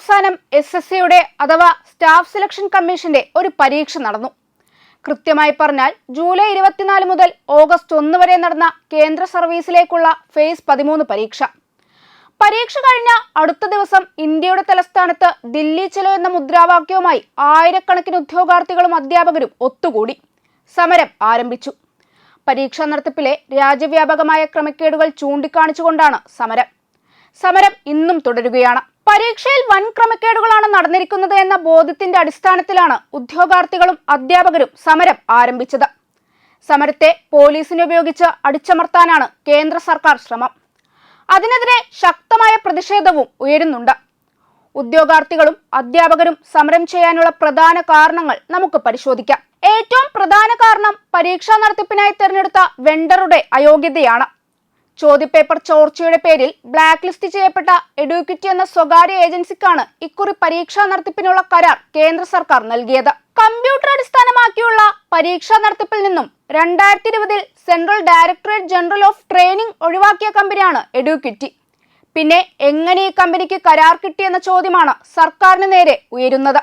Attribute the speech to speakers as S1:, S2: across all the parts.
S1: വർഷാവസാനം S S സിയുടെ അഥവാ staff selection കമ്മീഷന്റെ ഒരു പരീക്ഷ നടന്നു. കൃത്യമായി പറഞ്ഞാൽ ജൂലൈ ഇരുപത്തിനാല് മുതൽ ഓഗസ്റ്റ് ഒന്ന് വരെ നടന്ന കേന്ദ്ര സർവീസിലേക്കുള്ള ഫേസ് പതിമൂന്ന് പരീക്ഷ. പരീക്ഷ കഴിഞ്ഞ അടുത്ത ദിവസം ഇന്ത്യയുടെ തലസ്ഥാനത്ത് ദില്ലി ചലോ എന്ന മുദ്രാവാക്യവുമായി ആയിരക്കണക്കിന് ഉദ്യോഗാർത്ഥികളും അധ്യാപകരും ഒത്തുകൂടി. സമരം ആരംഭിച്ചു. പരീക്ഷാ നടത്തിപ്പിലെ രാജ്യവ്യാപകമായ ക്രമക്കേടുകൾ ചൂണ്ടിക്കാണിച്ചുകൊണ്ടാണ് സമരം. സമരം ഇന്നും തുടരുകയാണ്. പരീക്ഷയിൽ വൻ ക്രമക്കേടുകളാണ് നടന്നിരിക്കുന്നത് എന്ന ബോധത്തിന്റെ അടിസ്ഥാനത്തിലാണ് ഉദ്യോഗാർത്ഥികളും അധ്യാപകരും സമരം ആരംഭിച്ചത്. സമരത്തെ പോലീസിനെ ഉപയോഗിച്ച് അടിച്ചമർത്താനാണ് കേന്ദ്ര സർക്കാർ ശ്രമം. അതിനെതിരെ ശക്തമായ പ്രതിഷേധവും ഉയരുന്നുണ്ട്. ഉദ്യോഗാർത്ഥികളും അധ്യാപകരും സമരം ചെയ്യാനുള്ള പ്രധാന കാരണങ്ങൾ നമുക്ക് പരിശോധിക്കാം. ഏറ്റവും പ്രധാന കാരണം പരീക്ഷാ നടത്തിപ്പിനായി തിരഞ്ഞെടുത്ത വെണ്ടറുടെ അയോഗ്യതയാണ്. ചോദ്യപേപ്പർ ചോർച്ചയുടെ പേരിൽ ബ്ലാക്ക് ലിസ്റ്റ് ചെയ്യപ്പെട്ട എഡ്യൂക്കിറ്റി എന്ന സ്വകാര്യ ഏജൻസിക്കാണ് ഇക്കുറി പരീക്ഷാ നടത്തിപ്പിനുള്ള കരാർ കേന്ദ്ര സർക്കാർ നൽകിയത്. കമ്പ്യൂട്ടർ അടിസ്ഥാനമാക്കിയുള്ള പരീക്ഷാ നടത്തിപ്പിൽ നിന്നും രണ്ടായിരത്തി ഇരുപതിൽ central directorate general of training ഒഴിവാക്കിയ കമ്പനിയാണ് എഡ്യൂക്കിറ്റി പിന്നെ എങ്ങനെ ഈ കമ്പനിക്ക് കരാർ കിട്ടിയെന്ന ചോദ്യമാണ് സർക്കാരിന് നേരെ ഉയരുന്നത്.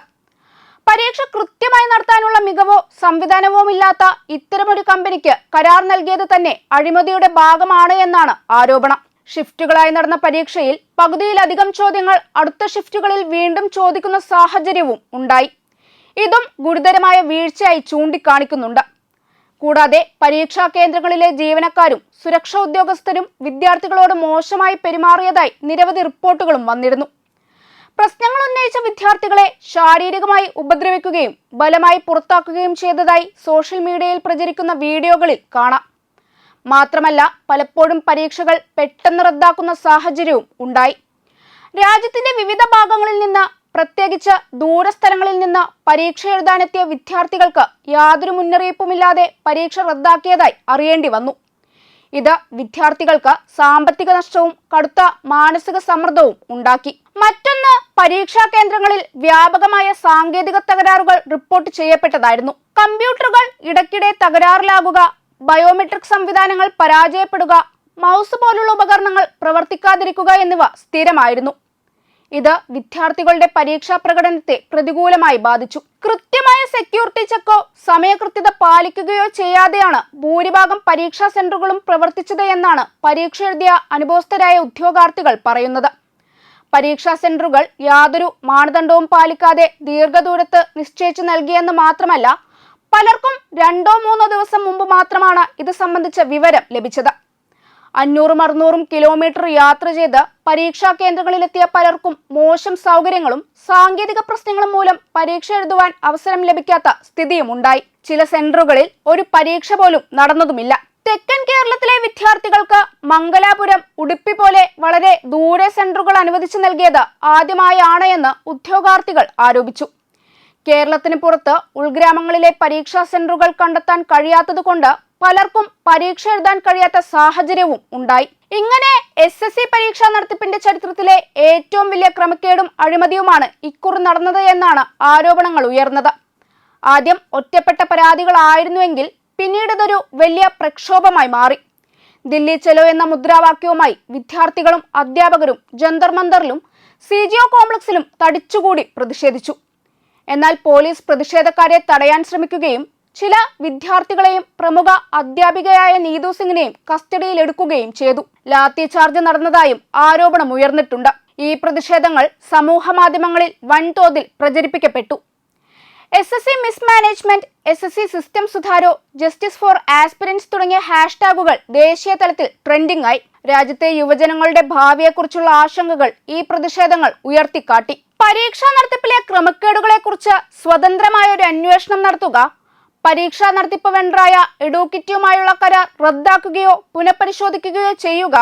S1: പരീക്ഷ കൃത്യമായി നടത്താനുള്ള മികവോ സംവിധാനമോ ഇല്ലാത്ത ഇത്തരമൊരു കമ്പനിക്ക് കരാർ നൽകിയത് തന്നെ അഴിമതിയുടെ ഭാഗമാണ് എന്നാണ് ആരോപണം. ഷിഫ്റ്റുകളായി നടന്ന പരീക്ഷയിൽ പകുതിയിലധികം ചോദ്യങ്ങൾ അടുത്ത ഷിഫ്റ്റുകളിൽ വീണ്ടും ചോദിക്കുന്ന സാഹചര്യവും ഉണ്ടായി. ഇതും ഗുരുതരമായ വീഴ്ചയായി ചൂണ്ടിക്കാണിക്കുന്നുണ്ട്. കൂടാതെ പരീക്ഷാ കേന്ദ്രങ്ങളിലെ ജീവനക്കാരും സുരക്ഷാ ഉദ്യോഗസ്ഥരും വിദ്യാർത്ഥികളോട് മോശമായി പെരുമാറിയതായി നിരവധി റിപ്പോർട്ടുകളും വന്നിരുന്നു. പ്രശ്നങ്ങൾ ഉന്നയിച്ച വിദ്യാർത്ഥികളെ ശാരീരികമായി ഉപദ്രവിക്കുകയും ബലമായി പുറത്താക്കുകയും ചെയ്തതായി സോഷ്യൽ മീഡിയയിൽ പ്രചരിക്കുന്ന വീഡിയോകളിൽ കാണാം. മാത്രമല്ല പലപ്പോഴും പരീക്ഷകൾ പെട്ടെന്ന് റദ്ദാക്കുന്ന സാഹചര്യവും ഉണ്ടായി. രാജ്യത്തിന്റെ വിവിധ ഭാഗങ്ങളിൽ നിന്ന് പ്രത്യേകിച്ച് ദൂരസ്ഥലങ്ങളിൽ നിന്ന് പരീക്ഷ എഴുതാനെത്തിയ വിദ്യാർത്ഥികൾക്ക് യാതൊരു മുന്നറിയിപ്പുമില്ലാതെ പരീക്ഷ റദ്ദാക്കിയതായി അറിയേണ്ടി വന്നു. ഇത് വിദ്യാർത്ഥികൾക്ക് സാമ്പത്തിക നഷ്ടവും കടുത്ത മാനസിക സമ്മർദ്ദവും ഉണ്ടാക്കി. മറ്റൊന്ന് പരീക്ഷാ കേന്ദ്രങ്ങളിൽ വ്യാപകമായ സാങ്കേതിക തകരാറുകൾ റിപ്പോർട്ട് ചെയ്യപ്പെട്ടതായിരുന്നു. കമ്പ്യൂട്ടറുകൾ ഇടയ്ക്കിടെ തകരാറിലാകുക ബയോമെട്രിക് സംവിധാനങ്ങൾ പരാജയപ്പെടുക മൗസ് പോലുള്ള ഉപകരണങ്ങൾ പ്രവർത്തിക്കാതിരിക്കുക എന്നിവ സ്ഥിരമായിരുന്നു. ഇത് വിദ്യാർത്ഥികളുടെ പരീക്ഷാ പ്രകടനത്തെ പ്രതികൂലമായി ബാധിച്ചു. കൃത്യമായ സെക്യൂരിറ്റി ചെക്കോ സമയകൃത്യത പാലിക്കുകയോ ചെയ്യാതെയാണ് ഭൂരിഭാഗം പരീക്ഷാ സെന്ററുകളും പ്രവർത്തിച്ചത് എന്നാണ് പരീക്ഷ എഴുതിയ അനുഭവസ്ഥരായ ഉദ്യോഗാർത്ഥികൾ പറയുന്നത്. പരീക്ഷാ സെന്ററുകൾ യാതൊരു മാനദണ്ഡവും പാലിക്കാതെ ദീർഘദൂരത്ത് നിശ്ചയിച്ചു നൽകിയെന്ന് മാത്രമല്ല പലർക്കും രണ്ടോ മൂന്നോ ദിവസം മുമ്പ് മാത്രമാണ് ഇത് സംബന്ധിച്ച വിവരം ലഭിച്ചത്. അഞ്ഞൂറും അറുന്നൂറും കിലോമീറ്റർ യാത്ര ചെയ്ത് പരീക്ഷാ കേന്ദ്രങ്ങളിലെത്തിയ പലർക്കും മോശം സൗകര്യങ്ങളും സാങ്കേതിക പ്രശ്നങ്ങളും മൂലം പരീക്ഷ എഴുതുവാൻ അവസരം ലഭിക്കാത്ത സ്ഥിതിയുമുണ്ടായി. ചില സെന്ററുകളിൽ ഒരു പരീക്ഷ പോലും നടന്നതുമില്ല. തെക്കൻ കേരളത്തിലെ വിദ്യാർത്ഥികൾക്ക് മംഗലാപുരം ഉടുപ്പി പോലെ വളരെ ദൂരെ സെന്ററുകൾ അനുവദിച്ചു നൽകിയത് ആദ്യമായാണ് എന്ന് ഉദ്യോഗാർത്ഥികൾ ആരോപിച്ചു. കേരളത്തിന് പുറത്ത് ഉൾഗ്രാമങ്ങളിലെ പരീക്ഷാ സെന്ററുകൾ കണ്ടെത്താൻ കഴിയാത്തതുകൊണ്ട് പലർക്കും പരീക്ഷ എഴുതാൻ കഴിയാത്ത സാഹചര്യവും ഉണ്ടായി. ഇങ്ങനെ എസ് എസ് സി പരീക്ഷാ നടത്തിപ്പിന്റെ ചരിത്രത്തിലെ ഏറ്റവും വലിയ ക്രമക്കേടും അഴിമതിയുമാണ് ഇക്കുറി നടന്നത് എന്നാണ് ആരോപണങ്ങൾ ഉയർന്നത്. ആദ്യം ഒറ്റപ്പെട്ട പരാതികളായിരുന്നുവെങ്കിൽ പിന്നീട് ഇതൊരു വലിയ പ്രക്ഷോഭമായി മാറി. ദില്ലി ചെലോ എന്ന മുദ്രാവാക്യവുമായി വിദ്യാർത്ഥികളും അധ്യാപകരും ജന്തർ മന്ദറിലും സി ജി ഒ കോംപ്ലക്സിലും തടിച്ചുകൂടി പ്രതിഷേധിച്ചു. എന്നാൽ പോലീസ് പ്രതിഷേധക്കാരെ തടയാൻ ശ്രമിക്കുകയും ചില വിദ്യാർത്ഥികളെയും പ്രമുഖ അധ്യാപികയായ നീതു സിംഗിനെയും കസ്റ്റഡിയിലെടുക്കുകയും ചെയ്തു. ലാത്തി ചാർജ് നടന്നതായും ആരോപണം ഉയർന്നിട്ടുണ്ട്. ഈ പ്രതിഷേധങ്ങൾ സമൂഹ മാധ്യമങ്ങളിൽ വൻതോതിൽ പ്രചരിപ്പിക്കപ്പെട്ടു. S S C mismanagement S S C system സുധാരോ justice for aspirants തുടങ്ങിയ ഹാഷ്ടാഗുകൾ ദേശീയ തലത്തിൽ ട്രെൻഡിംഗ് ആയി. രാജ്യത്തെ യുവജനങ്ങളുടെ ഭാവിയെക്കുറിച്ചുള്ള ആശങ്കകൾ ഈ പ്രതിഷേധങ്ങൾ ഉയർത്തിക്കാട്ടി. പരീക്ഷാ നടത്തിപ്പിലെ ക്രമക്കേടുകളെക്കുറിച്ച് സ്വതന്ത്രമായ ഒരു അന്വേഷണം നടത്തുക. പരീക്ഷാ നടത്തിപ്പ് വെണ്ടറായ എഡൂക്കിറ്റിയുമായുള്ള കരാർ റദ്ദാക്കുകയോ പുനഃപരിശോധിക്കുകയോ ചെയ്യുക.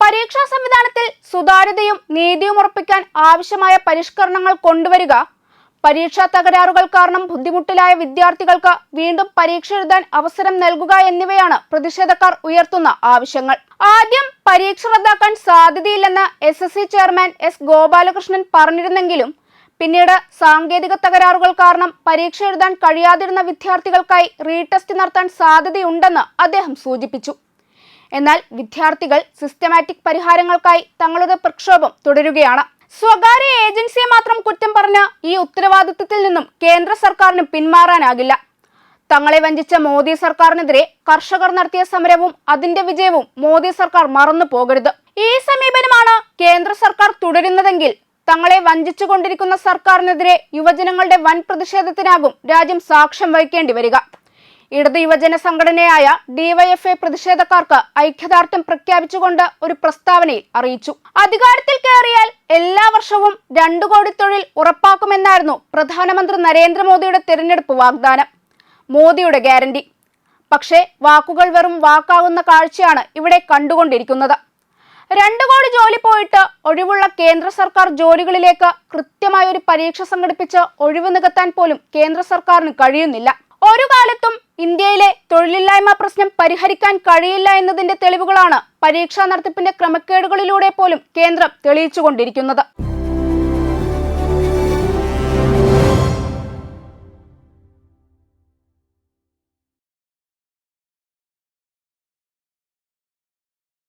S1: പരീക്ഷാ സംവിധാനത്തിൽ സുതാര്യതയും നീതിയും ഉറപ്പിക്കാൻ ആവശ്യമായ പരിഷ്കരണങ്ങൾ കൊണ്ടുവരിക. പരീക്ഷാ തകരാറുകൾ കാരണം ബുദ്ധിമുട്ടിലായ വിദ്യാർത്ഥികൾക്ക് വീണ്ടും പരീക്ഷ എഴുതാൻ അവസരം നൽകുക എന്നിവയാണ് പ്രതിഷേധക്കാർ ഉയർത്തുന്ന ആവശ്യങ്ങൾ. ആദ്യം പരീക്ഷ റദ്ദാക്കാൻ സാധ്യതയില്ലെന്ന് S S C chairman S Gopalakrishnan പറഞ്ഞിരുന്നെങ്കിലും പിന്നീട് സാങ്കേതിക തകരാറുകൾ കാരണം പരീക്ഷ എഴുതാൻ കഴിയാതിരുന്ന വിദ്യാർത്ഥികൾക്കായി റീടെസ്റ്റ് നടത്താൻ സാധ്യതയുണ്ടെന്ന് അദ്ദേഹം സൂചിപ്പിച്ചു. എന്നാൽ വിദ്യാർത്ഥികൾ സിസ്റ്റമാറ്റിക് പരിഹാരങ്ങൾക്കായി തങ്ങളുടെ പ്രക്ഷോഭം തുടരുകയാണ്. സ്വകാര്യ ഏജൻസിയെ മാത്രം കുറ്റം പറഞ്ഞ ഈ ഉത്തരവാദിത്വത്തിൽ നിന്നും കേന്ദ്ര സർക്കാരിന് പിന്മാറാനാകില്ല. തങ്ങളെ വഞ്ചിച്ച മോദി സർക്കാരിനെതിരെ കർഷകർ നടത്തിയ സമരവും അതിന്റെ വിജയവും മോദി സർക്കാർ മറന്നു പോകരുത്. ഈ സമീപനമാണ് കേന്ദ്ര സർക്കാർ തുടരുന്നതെങ്കിൽ തങ്ങളെ വഞ്ചിച്ചുകൊണ്ടിരിക്കുന്ന സർക്കാരിനെതിരെ യുവജനങ്ങളുടെ വൻ പ്രതിഷേധത്തിനാകും രാജ്യം സാക്ഷ്യം വഹിക്കേണ്ടി വരിക. ഇടത് യുവജന സംഘടനയായ ഡിവൈഎഫ്എ പ്രതിഷേധക്കാർക്ക് ഐക്യദാർഢ്യം പ്രഖ്യാപിച്ചുകൊണ്ട് ഒരു പ്രസ്താവനയിൽ അറിയിച്ചു. അധികാരത്തിൽ കയറിയാൽ എല്ലാ വർഷവും രണ്ടു കോടി തൊഴിൽ ഉറപ്പാക്കുമെന്നായിരുന്നു പ്രധാനമന്ത്രി നരേന്ദ്രമോദിയുടെ തിരഞ്ഞെടുപ്പ് വാഗ്ദാനം. മോദിയുടെ ഗ്യാരണ്ടി. പക്ഷേ വാക്കുകൾ വെറും വാക്കാവുന്ന കാഴ്ചയാണ് ഇവിടെ കണ്ടുകൊണ്ടിരിക്കുന്നത്. രണ്ടു കോടി ജോലി പോയിട്ട് ഒഴിവുള്ള കേന്ദ്ര സർക്കാർ ജോലികളിലേക്ക് കൃത്യമായ ഒരു പരീക്ഷ സംഘടിപ്പിച്ച് ഒഴിവ് നികത്താൻ പോലും കേന്ദ്ര സർക്കാരിന് കഴിയുന്നില്ല. ഒരു കാലത്തും ഇന്ത്യയിലെ തൊഴിലില്ലായ്മ പ്രശ്നം പരിഹരിക്കാൻ കഴിയില്ല എന്നതിന്റെ തെളിവുകളാണ് പരീക്ഷാ നടത്തിപ്പിന്റെ ക്രമക്കേടുകളിലൂടെ പോലും കേന്ദ്രം തെളിയിച്ചുകൊണ്ടിരിക്കുന്നത്.